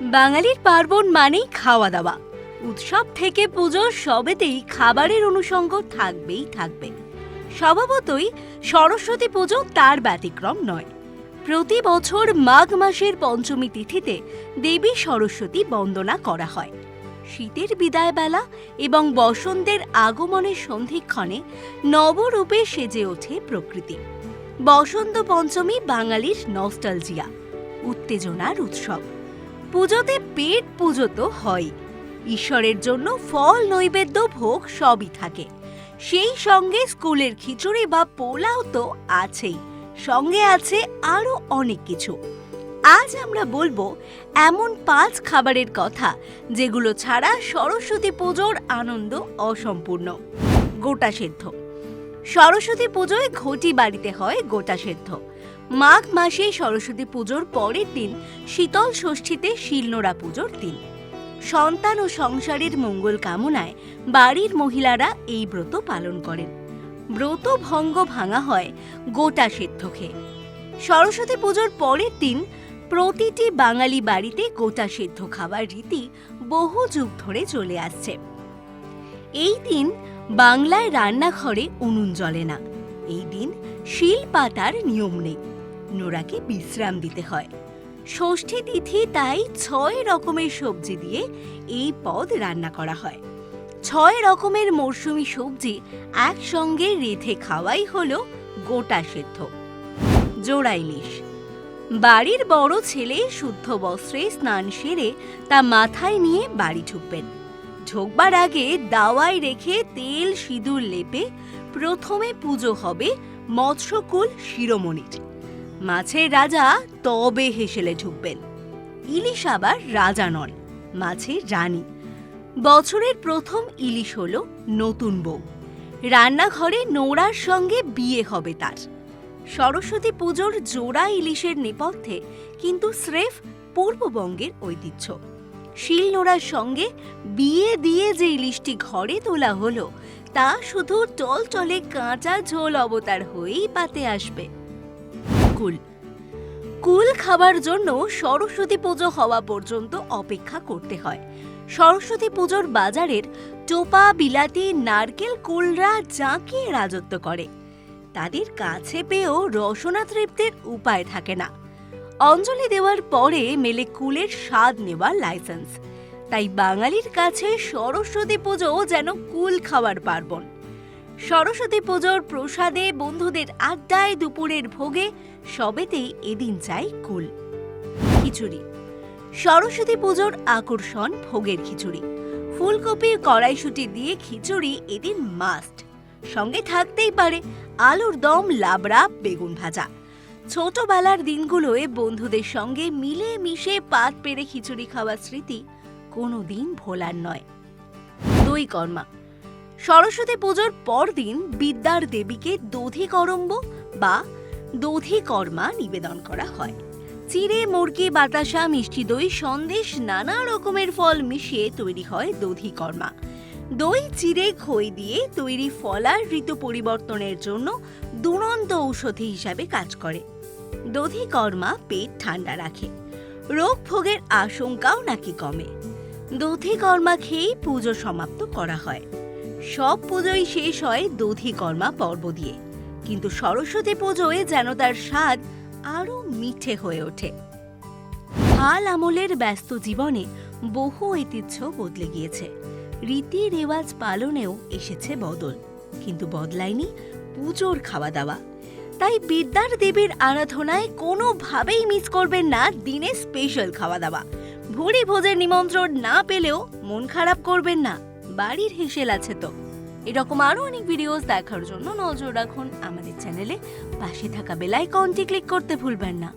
বাঙালির পার্বণ মানেই খাওয়া দাওয়া। উৎসব থেকে পুজো সবেতেই খাবারের অনুষঙ্গ থাকবেই থাকবে স্বভাবতই সরস্বতী পুজো তার ব্যতিক্রম নয়। প্রতি বছর মাঘ মাসের পঞ্চমী তিথিতে দেবী সরস্বতী বন্দনা করা হয়। শীতের বিদায়বেলা এবং বসন্তের আগমনের সন্ধিক্ষণে নবরূপে সেজে ওঠে প্রকৃতি। বসন্ত পঞ্চমী বাঙালির নস্টালজিয়া, উত্তেজনার উৎসব। পুজোতে পেট পুজো তো হয়। ঈশ্বরের জন্য ফল, নৈবেদ্য, ভোগ সবই থাকে। সেই সঙ্গে স্কুলের খিচুড়ি বা পোলাও তো আছেই। সঙ্গে আছে আরও অনেক কিছু। আজ আমরা বলব এমন পাঁচ খাবারের কথা, যেগুলো ছাড়া সরস্বতী পুজোর আনন্দ অসম্পূর্ণ। গোটা সেদ্ধ। সরস্বতী পুজোয় ঘটি বাড়িতে হয় গোটা সেদ্ধ। মাঘ মাসে সরস্বতী পুজোর পরের দিন শীতল ষষ্ঠীতে শিলনোড়া পুজোর দিন। সন্তান ও সংসারের মঙ্গল কামনায় বাড়ির মহিলারা এই ব্রত পালন করেন। ব্রত ভঙ্গ ভাঙা হয় গোটা সেদ্ধ খেয়ে সরস্বতী পুজোর পরের দিন প্রতিটি বাঙালি বাড়িতে গোটা সেদ্ধ খাবার রীতি বহু যুগ ধরে চলে আসছে। এই দিন বাংলায় রান্নাঘরে উনুন জ্বলে না। এই দিন শিল পাতার নিয়ম নেই। নোরাকে বিশ্রাম দিতে হয়। ষষ্ঠী তিথি তাই ছয় রকমের সবজি দিয়ে এই পদ রান্না করা হয়। ছয় রকমের মরশুমি সবজি একসঙ্গে রেঁধে খাওয়াই হলো গোটা সেদ্ধ। জোড়া ইলিশ। বাড়ির বড় ছেলে শুদ্ধ বস্ত্রে স্নান সেরে তা মাথায় নিয়ে বাড়ি ঢুকবেন। ঢোকবার আগে দাওয়ায় রেখে তেল সিঁদুর লেপে প্রথমে পুজো হবে মৎস্যকুল শিরোমণির। মাছের রাজা তবে হেসেলে ঢুকবেন। ইলিশ আবার রাজা নন, মাছের রানী। বছরের প্রথম ইলিশ হল নতুন বউ। রান্নাঘরে নোড়ার সঙ্গে বিয়ে হবে তার। সরস্বতী পুজোর জোড়া ইলিশের নেপথ্যে কিন্তু স্রেফ পূর্ববঙ্গের ঐতিহ্য। শিলনোড়ার সঙ্গে বিয়ে দিয়ে যে ইলিশটি ঘরে তোলা হলো, তা শুধু টলটলে কাঁচা ঝোল অবতার হয়েই পাতে আসবে। কুল। কুল খাবার জন্য সরস্বতী পুজো হওয়া পর্যন্ত অপেক্ষা করতে হয়। সরস্বতী পুজোর বাজারের টোপা, বিলাতি, নারকেল কুলরা জাঁকিয়ে রাজত্ব করে। তাদের কাছে পেয়েও রসনা তৃপ্তির উপায় থাকে না। অঞ্জলি দেওয়ার পরে মেলে কুলের স্বাদ নেওয়ার লাইসেন্স। তাই বাঙালির কাছে সরস্বতী পুজো যেন কুল খাওয়ার পার্বণ। সরস্বতী পুজোর প্রসাদে বন্ধুদের আড্ডায় দুপুরের ভোগে সবেতেই এদিন চাই কুল। খিচুড়ি। সরস্বতী পুজোর আকর্ষণ ভোগের খিচুড়ি। ফুলকপি, কড়াইশুটি দিয়ে খিচুড়ি এদিন মাস্ট সঙ্গে থাকতেই পারে আলুর দম, লাবড়া, বেগুন ভাজা। ছোটবেলার দিনগুলোয় বন্ধুদের সঙ্গে মিলে মিশে পাত পেরে খিচুড়ি খাওয়ার স্মৃতি কোনোদিন ভোলার নয়। দই কর্মা। সরস্বতী পুজোর পরদিন বিদ্যার দেবীকে দধি করম্ব বা দধি কর্মা নিবেদন করা হয়। চিড়ে, মুরগি, বাতাসা, মিষ্টি দই সন্দেশ নানা রকমের ফল মিশিয়ে তৈরি হয় দধি কর্মা। দই, চিড়ে, খই দিয়ে তৈরি ফলার ঋতু পরিবর্তনের জন্য দুরন্ত ঔষধি হিসাবে কাজ করে। দধি কর্মা পেট ঠান্ডা রাখে। রোগ ভোগের আশঙ্কাও নাকি কমে। দধি কর্মা খেয়েই পুজো সমাপ্ত করা হয়। সব পুজোই শেষ হয় দধি কর্মা পর্ব দিয়ে। কিন্তু সরস্বতী পুজোয় যেন তার স্বাদ আরও মিঠে হয়ে ওঠে। হাল আমলের ব্যস্ত জীবনে বহু ঐতিহ্য বদলে গিয়েছে। রীতি রেওয়াজ পালনেও এসেছে বদল, কিন্তু বদলায়নি পুজোর খাওয়া দাওয়া তাই বিদ্যার দেবীর আরাধনায় কোনোভাবেই মিস করবেন না দিনে স্পেশাল খাওয়া দাওয়া ভুড়ি ভোজের নিমন্ত্রণ না পেলেও মন খারাপ করবেন না। বাড়ির হেসেল আছে তো। এরকম আরও অনেক ভিডিওস দেখার জন্য নজর রাখুন আমাদের চ্যানেলে পাশে থাকা বেল আইকনটি ক্লিক করতে ভুলবেন না।